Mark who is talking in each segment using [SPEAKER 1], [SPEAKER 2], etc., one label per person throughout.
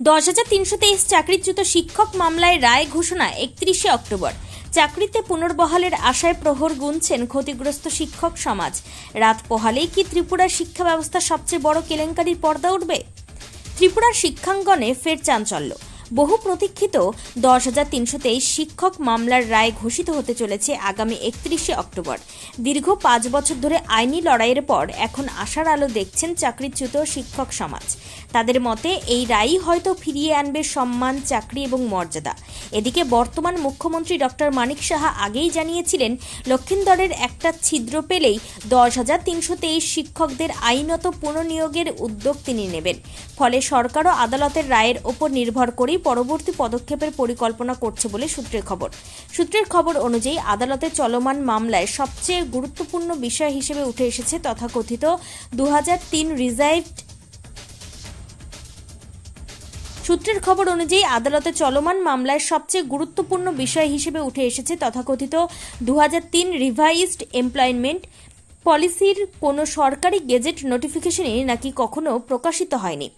[SPEAKER 1] দশ হাজার তিনশো তেইশ চাকরিচ্যুত শিক্ষক মামলায় রায় ঘোষণা একত্রিশে অক্টোবর। চাকরিতে পুনর্বহালের আশায় প্রহর গুনছেন ক্ষতিগ্রস্ত শিক্ষক সমাজ। রাত পোহালেই কি ত্রিপুরার শিক্ষা ব্যবস্থা সবচেয়ে বড় কেলেঙ্কারির পর্দা উঠবে? ত্রিপুরার শিক্ষাঙ্গনে ফের চাঞ্চল্য। বহু প্রতীক্ষিত দশ হাজার তিনশো তেইশ শিক্ষক মামলার রায় ঘোষিত হতে চলেছে আগামী একত্রিশে অক্টোবর। দীর্ঘ পাঁচ বছর ধরে আইনি লড়াইয়ের পর এখন আশার আলো দেখছেন চাকরিচ্যুত শিক্ষক সমাজ। তাদের মতে এই রায়ই হয়তো ফিরিয়ে আনবে সম্মান, চাকরি এবং মর্যাদা। এদিকে বর্তমান মুখ্যমন্ত্রী ডক্টর মানিক সাহা আগেই জানিয়েছিলেন, লক্ষিন্দরের একটা ছিদ্র পেলেই দশ হাজার তিনশো তেইশ শিক্ষকদের আইনত পুনর্নিয়োগের উদ্যোগ তিনি নেবেন। ফলে সরকার ও আদালতের রায়ের ওপর নির্ভর পরবর্তী পদক্ষেপের পরিকল্পনা করছে বলে সূত্রের খবর। সূত্রের খবর অনুযায়ী আদালতে চলমান মামলায় সবচেয়ে গুরুত্বপূর্ণ বিষয় হিসেবে উঠে এসেছে তথাকথিত দু রিজাইভড সূত্রের খবর অনুযায়ী আদালতে চলমান মামলায় সবচেয়ে গুরুত্বপূর্ণ বিষয় হিসেবে উঠে এসেছে তথাকথিত দু হাজার তিন রিভাইজড এমপ্লয়মেন্ট পলিসির কোনো সরকারি গেজেট নোটিফিকেশনে নাকি কখনো প্রকাশিত হয়নি।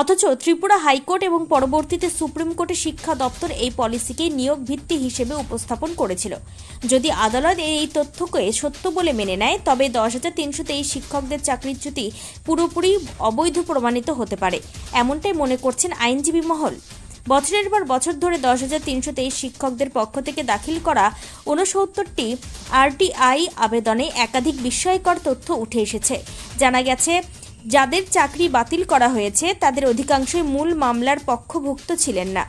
[SPEAKER 1] অথচ ত্রিপুরা হাইকোর্ট এবং পরবর্তীতে সুপ্রিম কোর্টে শিক্ষা দপ্তর এই পলিসিকে নিয়োগ ভিত্তি হিসেবে উপস্থাপন করেছিল। যদি আদালত এই তথ্যকে সত্য বলে মেনে নেয়, তবে দশ হাজার তিনশো তেইশ শিক্ষকদের চাকরিচ্যুতি পুরোপুরি অবৈধ প্রমাণিত হতে পারে, এমনটাই মনে করছেন আইনজীবী মহল। বছরের পর বছর ধরে দশ হাজার তিনশো তেইশ শিক্ষকদের পক্ষ থেকে দাখিল করা ঊনসত্তরটি আরটিআই আবেদনে একাধিক বিস্ময়কর তথ্য উঠে এসেছে। জানা গেছে যাদের চাকরি বাতিল করা হয়েছে তাদের অধিকাংশই মূল মামলার পক্ষভুক্ত ছিলেন না।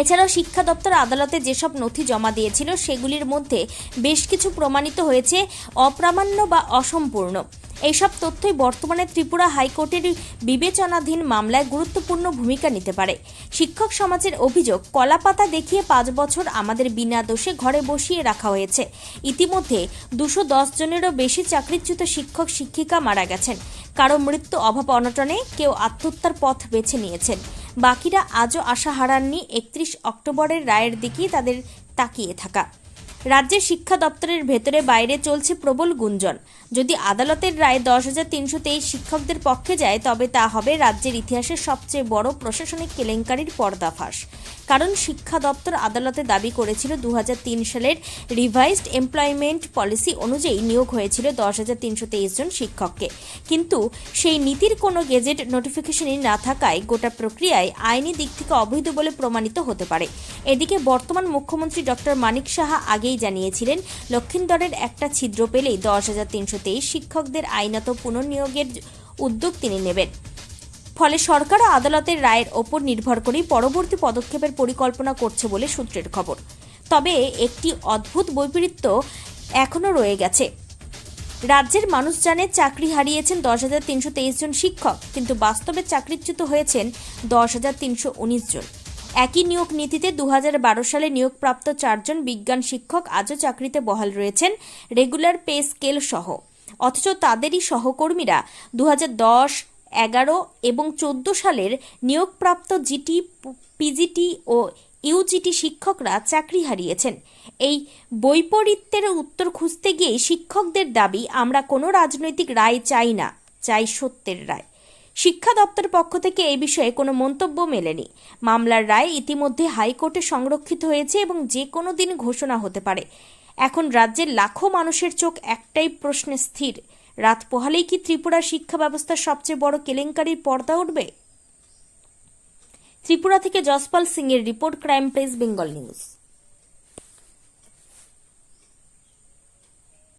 [SPEAKER 1] এছাড়াও শিক্ষা দপ্তর আদালতে যেসব নথি জমা দিয়েছিল, সেগুলির মধ্যে বেশ কিছু প্রমাণিত হয়েছে, অপ্রামাণ্য বা অসম্পূর্ণ। এইসব তথ্যই বর্তমানে ত্রিপুরা হাইকোর্টের বিবেচনাধীন মামলায় গুরুত্বপূর্ণ ভূমিকা নিতে পারে। শিক্ষক সমাজের অভিযোগ, কলাপাতা দেখিয়ে পাঁচ বছর আমাদের বিনা দোষে ঘরে বসিয়ে রাখা হয়েছে। ইতিমধ্যে দুশো দশ জনেরও বেশি চাকরিচ্যুত শিক্ষক, শিক্ষিকা মারা গেছেন। কারও মৃত্যু অভাব অনটনে কেউ আত্মহত্যার পথ বেছে নিয়েছেন। বাকিরা আজও আশা হারাননি একত্রিশ অক্টোবরের রায়ের দিকেই তাদের তাকিয়ে থাকা। রাজ্যের শিক্ষা দপ্তরের ভেতরে বাইরে চলছে প্রবল গুঞ্জন। যদি আদালতের রায় দশ হাজার তিনশো তেইশ শিক্ষকদের পক্ষে যায়, তবে তা হবে রাজ্যের ইতিহাসের সবচেয়ে বড় প্রশাসনিক কেলেঙ্কারির পর্দাফাঁস কারণ শিক্ষা দপ্তর আদালতে দাবি করেছিল, দু হাজার তিন সালের রিভাইজড এমপ্লয়মেন্ট পলিসি অনুযায়ী নিয়োগ হয়েছিল দশ হাজার তিনশো তেইশ জন শিক্ষককে। কিন্তু সেই নীতির কোনো গেজেট নোটিফিকেশনই না থাকায় গোটা প্রক্রিয়ায় আইনি দিক থেকে অবৈধ বলে প্রমাণিত হতে পারে। এদিকে বর্তমান মুখ্যমন্ত্রী ডক্টর মানিক সাহা আগেই জানিয়েছিলেন, লক্ষিন্দরের একটা ছিদ্র পেলেই দশ হাজার তিনশো তেইশ শিক্ষকদের আইনত পুনর্নিয়োগের উদ্যোগ তিনি নেবেন। ফলে সরকার আদালতের রায়ের ওপর নির্ভর করেই পরবর্তী পদক্ষেপের পরিকল্পনা করছে বলে সূত্রের খবর। তবে একটি অদ্ভুত বৈপরীত্য এখনও রয়ে গেছে। রাজ্যের মানুষ জানে চাকরি হারিয়েছেন দশ হাজার তিনশো তেইশ জন শিক্ষক, কিন্তু বাস্তবে চাকরিচ্যুত হয়েছেন দশ হাজার তিনশো উনিশ জন। একই নিয়োগ নীতিতে দু সালে নিয়োগপ্রাপ্ত চারজন বিজ্ঞান শিক্ষক আজও চাকরিতে বহাল রয়েছেন রেগুলার পে স্কেল সহ। অথচ তাদেরই সহকর্মীরা দু দশ, এগারো এবং চোদ্দ সালের নিয়োগপ্রাপ্ত জিটি, পিজিটি ও ইউজিটি শিক্ষকরা চাকরি হারিয়েছেন। এই বৈপরীত্যের উত্তর খুঁজতে গিয়ে শিক্ষকদের দাবি, আমরা কোনো রাজনৈতিক রায় চাই না, চাই সত্যের রায়। শিক্ষা দপ্তর পক্ষ থেকে এই বিষয়ে কোনো মন্তব্য মেলেনি। মামলার রায় ইতিমধ্যে হাইকোর্টে সংরক্ষিত হয়েছে এবং যে কোনো দিন ঘোষণা হতে পারে। এখন রাজ্যের লাখো মানুষের চোখ একটাই প্রশ্নে স্থির। রাত পোহালেই কি ত্রিপুরা শিক্ষা ব্যবস্থার সবচেয়ে বড় কেলেঙ্কারির পর্দা উঠবে? ত্রিপুরা থেকে যশপাল সিং এর report, crime press, Bengal news.